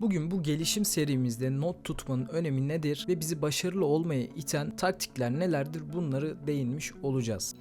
Bugün bu gelişim serimizde not tutmanın önemi nedir ve bizi başarılı olmaya iten taktikler nelerdir bunları değinmiş olacağız.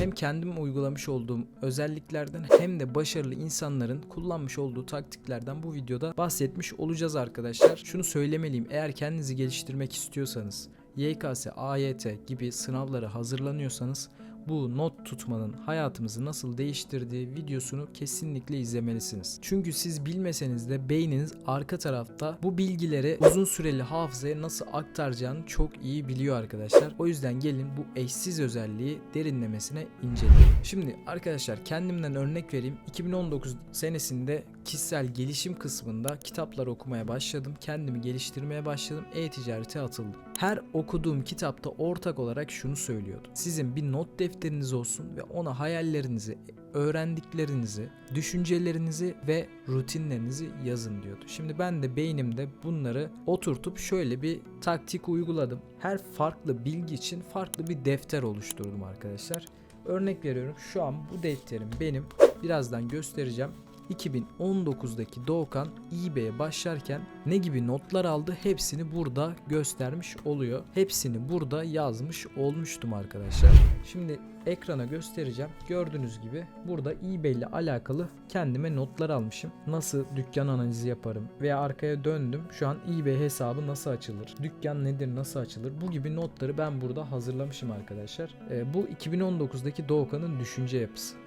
Hem kendim uygulamış olduğum özelliklerden hem de başarılı insanların kullanmış olduğu taktiklerden bu videoda bahsetmiş olacağız arkadaşlar. Şunu söylemeliyim eğer kendinizi geliştirmek istiyorsanız YKS, AYT gibi sınavlara hazırlanıyorsanız bu not tutmanın hayatımızı nasıl değiştirdiği videosunu kesinlikle izlemelisiniz. Çünkü siz bilmeseniz de beyniniz arka tarafta bu bilgileri uzun süreli hafızaya nasıl aktaracağını çok iyi biliyor arkadaşlar. O yüzden gelin bu eşsiz özelliği derinlemesine inceleyelim. Şimdi arkadaşlar kendimden örnek vereyim. 2019 senesinde kişisel gelişim kısmında kitaplar okumaya başladım. Kendimi geliştirmeye başladım. E-ticarete atıldım. Her okuduğum kitapta ortak olarak şunu söylüyordu. Sizin bir not defteriniz olsun ve ona hayallerinizi, öğrendiklerinizi, düşüncelerinizi ve rutinlerinizi yazın diyordu. Şimdi ben de beynimde bunları oturtup şöyle bir taktik uyguladım. Her farklı bilgi için farklı bir defter oluşturdum arkadaşlar. Örnek veriyorum şu an bu defterim benim. Birazdan göstereceğim. 2019'daki Doğukan eBay'e başlarken ne gibi notlar aldı hepsini burada göstermiş oluyor. Hepsini burada yazmış olmuştum arkadaşlar. Şimdi ekrana göstereceğim. Gördüğünüz gibi burada eBay ile alakalı kendime notlar almışım. Nasıl dükkan analizi yaparım veya arkaya döndüm. Şu an eBay hesabı nasıl açılır? Dükkan nedir? Nasıl açılır? Bu gibi notları ben burada hazırlamışım arkadaşlar. Ee, bu 2019'daki Doğukan'ın düşünce yapısı.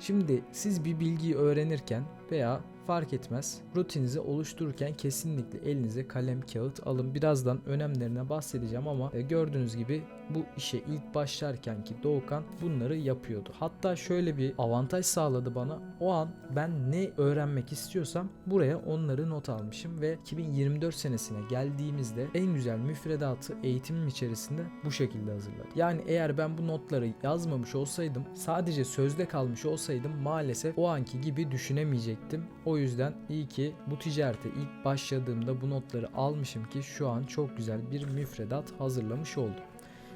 Şimdi siz bir bilgiyi öğrenirken veya fark etmez rutininizi oluştururken kesinlikle elinize kalem kağıt alın. Birazdan önemlerine bahsedeceğim ama e, gördüğünüz gibi bu işe ilk başlarken ki Doğukan bunları yapıyordu. Hatta şöyle bir avantaj sağladı bana. O an ben ne öğrenmek istiyorsam buraya onları not almışım ve 2024 senesine geldiğimizde en güzel müfredatı eğitimim içerisinde bu şekilde hazırladım. Yani eğer ben bu notları yazmamış olsaydım sadece sözde kalmış olsaydım maalesef o anki gibi düşünemeyecektim. O yüzden iyi ki bu ticarete ilk başladığımda bu notları almışım ki şu an çok güzel bir müfredat hazırlamış oldum.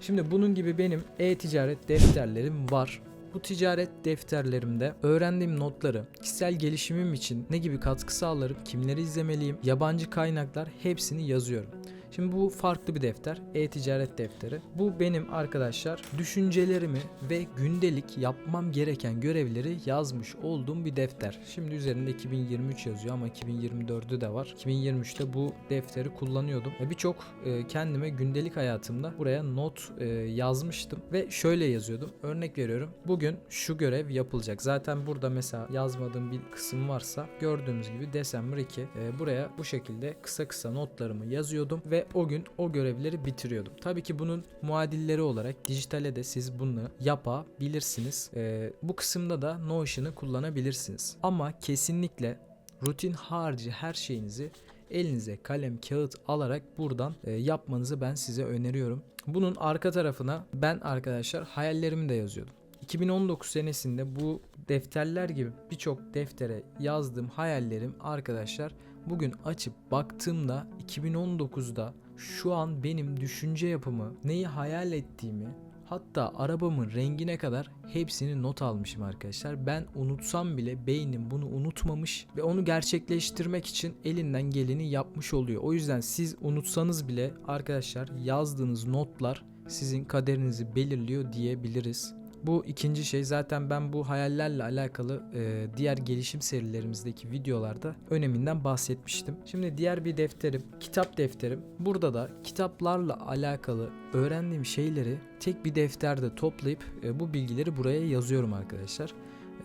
Şimdi bunun gibi benim e-ticaret defterlerim var. Bu ticaret defterlerimde öğrendiğim notları, kişisel gelişimim için ne gibi katkı sağlarım, kimleri izlemeliyim, yabancı kaynaklar hepsini yazıyorum. Şimdi bu farklı bir defter. E-ticaret defteri. Bu benim arkadaşlar düşüncelerimi ve gündelik yapmam gereken görevleri yazmış olduğum bir defter. Şimdi üzerinde 2023 yazıyor ama 2024'ü de var. 2023'te bu defteri kullanıyordum. Birçok e, kendime gündelik hayatımda buraya not e, yazmıştım ve şöyle yazıyordum. Örnek veriyorum. Bugün şu görev yapılacak. Zaten burada mesela yazmadığım bir kısım varsa gördüğünüz gibi December 2 e, buraya bu şekilde kısa kısa notlarımı yazıyordum ve o gün o görevleri bitiriyordum. Tabii ki bunun muadilleri olarak dijitale de siz bunu yapabilirsiniz. Ee, bu kısımda da Notion'ı kullanabilirsiniz. Ama kesinlikle rutin harici her şeyinizi elinize kalem kağıt alarak buradan e, yapmanızı ben size öneriyorum. Bunun arka tarafına ben arkadaşlar hayallerimi de yazıyordum. 2019 senesinde bu defterler gibi birçok deftere yazdığım hayallerim arkadaşlar bugün açıp baktığımda 2019'da şu an benim düşünce yapımı, neyi hayal ettiğimi, hatta arabamın rengine kadar hepsini not almışım arkadaşlar. Ben unutsam bile beynim bunu unutmamış ve onu gerçekleştirmek için elinden geleni yapmış oluyor. O yüzden siz unutsanız bile arkadaşlar yazdığınız notlar sizin kaderinizi belirliyor diyebiliriz. Bu ikinci şey zaten ben bu hayallerle alakalı e, diğer gelişim serilerimizdeki videolarda öneminden bahsetmiştim. Şimdi diğer bir defterim, kitap defterim. Burada da kitaplarla alakalı öğrendiğim şeyleri tek bir defterde toplayıp e, bu bilgileri buraya yazıyorum arkadaşlar.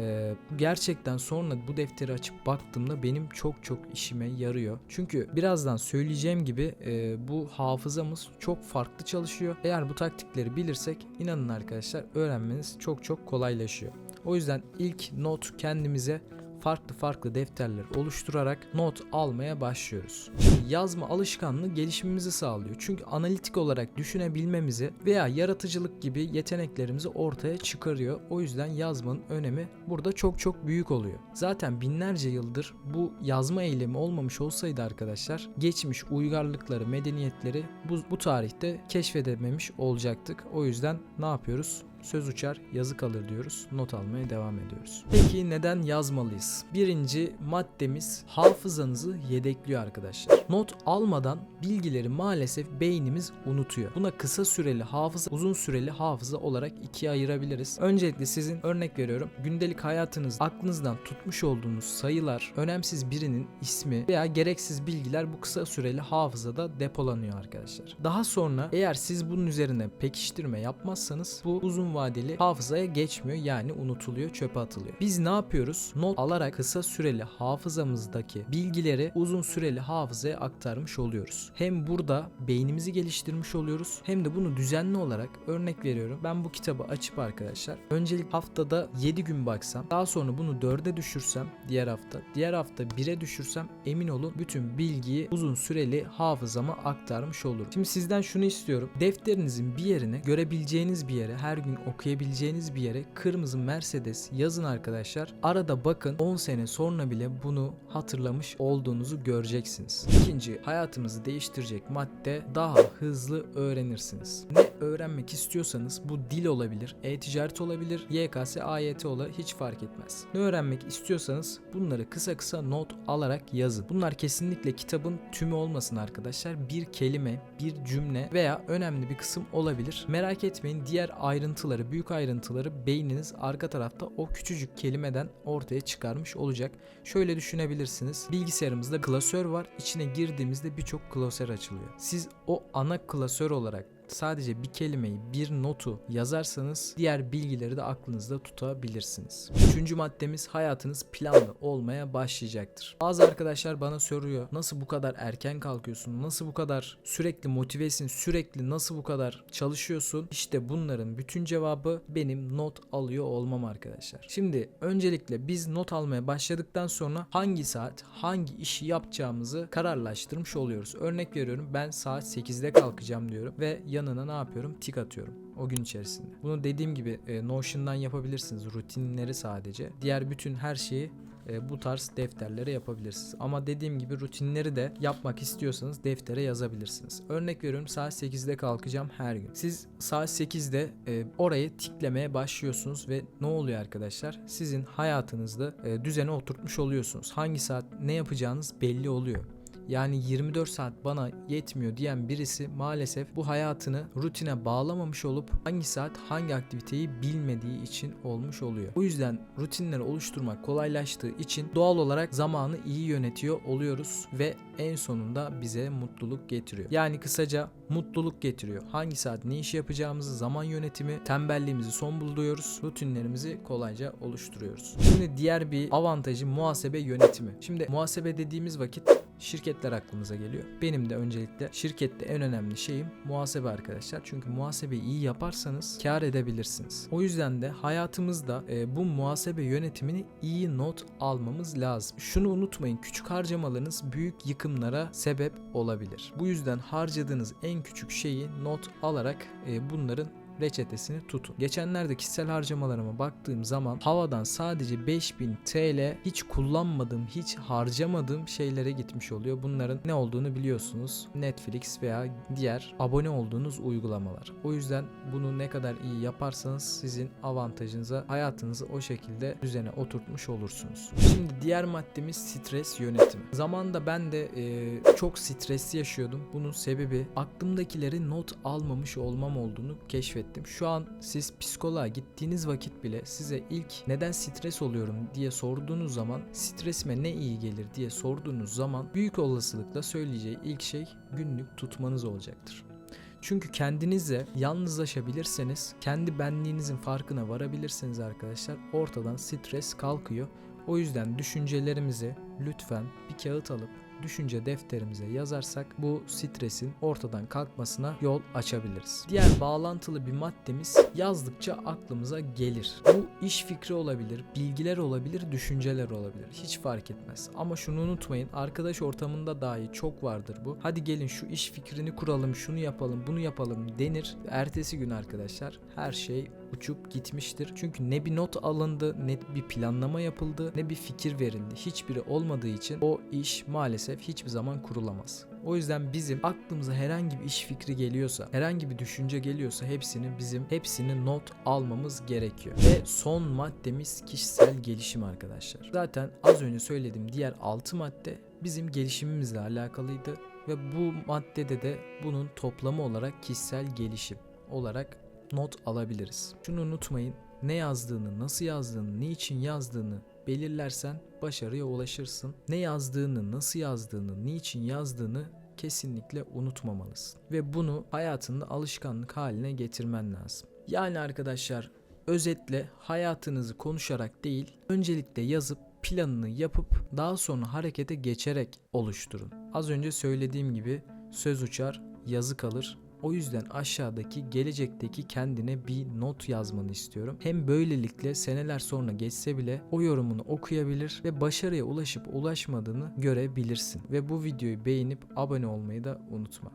Ee, gerçekten sonra bu defteri açıp baktığımda benim çok çok işime yarıyor. Çünkü birazdan söyleyeceğim gibi e, bu hafızamız çok farklı çalışıyor. Eğer bu taktikleri bilirsek inanın arkadaşlar öğrenmeniz çok çok kolaylaşıyor. O yüzden ilk not kendimize farklı farklı defterler oluşturarak not almaya başlıyoruz. Yazma alışkanlığı gelişimimizi sağlıyor. Çünkü analitik olarak düşünebilmemizi veya yaratıcılık gibi yeteneklerimizi ortaya çıkarıyor. O yüzden yazmanın önemi burada çok çok büyük oluyor. Zaten binlerce yıldır bu yazma eylemi olmamış olsaydı arkadaşlar geçmiş uygarlıkları, medeniyetleri bu, bu tarihte keşfedememiş olacaktık. O yüzden ne yapıyoruz? Söz uçar yazı kalır diyoruz. Not almaya devam ediyoruz. Peki neden yazmalıyız? Birinci maddemiz hafızanızı yedekliyor arkadaşlar. Not almadan bilgileri maalesef beynimiz unutuyor. Buna kısa süreli hafıza, uzun süreli hafıza olarak ikiye ayırabiliriz. Öncelikle sizin örnek veriyorum. Gündelik hayatınız aklınızdan tutmuş olduğunuz sayılar, önemsiz birinin ismi veya gereksiz bilgiler bu kısa süreli hafızada depolanıyor arkadaşlar. Daha sonra eğer siz bunun üzerine pekiştirme yapmazsanız bu uzun vadeli hafızaya geçmiyor yani unutuluyor, çöpe atılıyor. Biz ne yapıyoruz? Not alarak kısa süreli hafızamızdaki bilgileri uzun süreli hafızaya aktarmış oluyoruz. Hem burada beynimizi geliştirmiş oluyoruz hem de bunu düzenli olarak örnek veriyorum. Ben bu kitabı açıp arkadaşlar öncelik haftada 7 gün baksam daha sonra bunu 4'e düşürsem diğer hafta diğer hafta 1'e düşürsem emin olun bütün bilgiyi uzun süreli hafızama aktarmış olurum. Şimdi sizden şunu istiyorum. Defterinizin bir yerine görebileceğiniz bir yere her gün okuyabileceğiniz bir yere kırmızı Mercedes yazın arkadaşlar. Arada bakın 10 sene sonra bile bunu hatırlamış olduğunuzu göreceksiniz. İkinci hayatımızı değiştirecek madde daha hızlı öğrenirsiniz. Ne öğrenmek istiyorsanız bu dil olabilir, e-ticaret olabilir, YKS, AYT olabilir hiç fark etmez. Ne öğrenmek istiyorsanız bunları kısa kısa not alarak yazın. Bunlar kesinlikle kitabın tümü olmasın arkadaşlar. Bir kelime, bir cümle veya önemli bir kısım olabilir. Merak etmeyin diğer ayrıntıları, büyük ayrıntıları beyniniz arka tarafta o küçücük kelimeden ortaya çıkarmış olacak. Şöyle düşünebilirsiniz. Bilgisayarımızda klasör var. İçine girdiğimizde birçok klasör açılıyor. Siz o ana klasör olarak sadece bir kelimeyi, bir notu yazarsanız diğer bilgileri de aklınızda tutabilirsiniz. Üçüncü maddemiz hayatınız planlı olmaya başlayacaktır. Bazı arkadaşlar bana soruyor nasıl bu kadar erken kalkıyorsun, nasıl bu kadar sürekli motivesin, sürekli nasıl bu kadar çalışıyorsun? İşte bunların bütün cevabı benim not alıyor olmam arkadaşlar. Şimdi öncelikle biz not almaya başladıktan sonra hangi saat, hangi işi yapacağımızı kararlaştırmış oluyoruz. Örnek veriyorum ben saat 8'de kalkacağım diyorum ve yanına ne yapıyorum? Tik atıyorum o gün içerisinde. Bunu dediğim gibi e, Notion'dan yapabilirsiniz rutinleri sadece. Diğer bütün her şeyi e, bu tarz defterlere yapabilirsiniz. Ama dediğim gibi rutinleri de yapmak istiyorsanız deftere yazabilirsiniz. Örnek veriyorum saat 8'de kalkacağım her gün. Siz saat 8'de e, orayı tiklemeye başlıyorsunuz ve ne oluyor arkadaşlar? Sizin hayatınızda e, düzene oturtmuş oluyorsunuz. Hangi saat ne yapacağınız belli oluyor. Yani 24 saat bana yetmiyor diyen birisi maalesef bu hayatını rutine bağlamamış olup hangi saat hangi aktiviteyi bilmediği için olmuş oluyor. O yüzden rutinleri oluşturmak kolaylaştığı için doğal olarak zamanı iyi yönetiyor oluyoruz ve en sonunda bize mutluluk getiriyor. Yani kısaca mutluluk getiriyor. Hangi saat ne iş yapacağımızı, zaman yönetimi, tembelliğimizi son buluyoruz. Rutinlerimizi kolayca oluşturuyoruz. Şimdi diğer bir avantajı muhasebe yönetimi. Şimdi muhasebe dediğimiz vakit şirketler aklımıza geliyor. Benim de öncelikle şirkette en önemli şeyim muhasebe arkadaşlar. Çünkü muhasebeyi iyi yaparsanız kar edebilirsiniz. O yüzden de hayatımızda e, bu muhasebe yönetimini iyi not almamız lazım. Şunu unutmayın küçük harcamalarınız büyük yıkımlara sebep olabilir. Bu yüzden harcadığınız en küçük şeyi not alarak e, bunların reçetesini tutun. Geçenlerde kişisel harcamalarıma baktığım zaman havadan sadece 5000 TL hiç kullanmadığım, hiç harcamadığım şeylere gitmiş oluyor. Bunların ne olduğunu biliyorsunuz. Netflix veya diğer abone olduğunuz uygulamalar. O yüzden bunu ne kadar iyi yaparsanız sizin avantajınıza hayatınızı o şekilde düzene oturtmuş olursunuz. Şimdi diğer maddemiz stres yönetimi. Zamanında ben de e, çok stresli yaşıyordum. Bunun sebebi aklımdakileri not almamış olmam olduğunu keşfettim. Şu an siz psikoloğa gittiğiniz vakit bile size ilk neden stres oluyorum diye sorduğunuz zaman stresime ne iyi gelir diye sorduğunuz zaman büyük olasılıkla söyleyeceği ilk şey günlük tutmanız olacaktır. Çünkü kendinizle yalnızlaşabilirseniz, kendi benliğinizin farkına varabilirseniz arkadaşlar ortadan stres kalkıyor. O yüzden düşüncelerimizi lütfen bir kağıt alıp düşünce defterimize yazarsak bu stresin ortadan kalkmasına yol açabiliriz. Diğer bağlantılı bir maddemiz yazdıkça aklımıza gelir. Bu iş fikri olabilir, bilgiler olabilir, düşünceler olabilir. Hiç fark etmez. Ama şunu unutmayın arkadaş ortamında dahi çok vardır bu. Hadi gelin şu iş fikrini kuralım, şunu yapalım, bunu yapalım denir. Ertesi gün arkadaşlar her şey uçup gitmiştir. Çünkü ne bir not alındı, ne bir planlama yapıldı, ne bir fikir verildi. Hiçbiri olmadığı için o iş maalesef hiçbir zaman kurulamaz. O yüzden bizim aklımıza herhangi bir iş fikri geliyorsa, herhangi bir düşünce geliyorsa hepsini bizim hepsini not almamız gerekiyor. Ve son maddemiz kişisel gelişim arkadaşlar. Zaten az önce söylediğim diğer 6 madde bizim gelişimimizle alakalıydı ve bu maddede de bunun toplamı olarak kişisel gelişim olarak not alabiliriz. Şunu unutmayın. Ne yazdığını, nasıl yazdığını, ne için yazdığını belirlersen başarıya ulaşırsın. Ne yazdığını, nasıl yazdığını, niçin yazdığını kesinlikle unutmamalısın. Ve bunu hayatında alışkanlık haline getirmen lazım. Yani arkadaşlar özetle hayatınızı konuşarak değil, öncelikle yazıp planını yapıp daha sonra harekete geçerek oluşturun. Az önce söylediğim gibi söz uçar, yazı kalır. O yüzden aşağıdaki gelecekteki kendine bir not yazmanı istiyorum. Hem böylelikle seneler sonra geçse bile o yorumunu okuyabilir ve başarıya ulaşıp ulaşmadığını görebilirsin. Ve bu videoyu beğenip abone olmayı da unutma.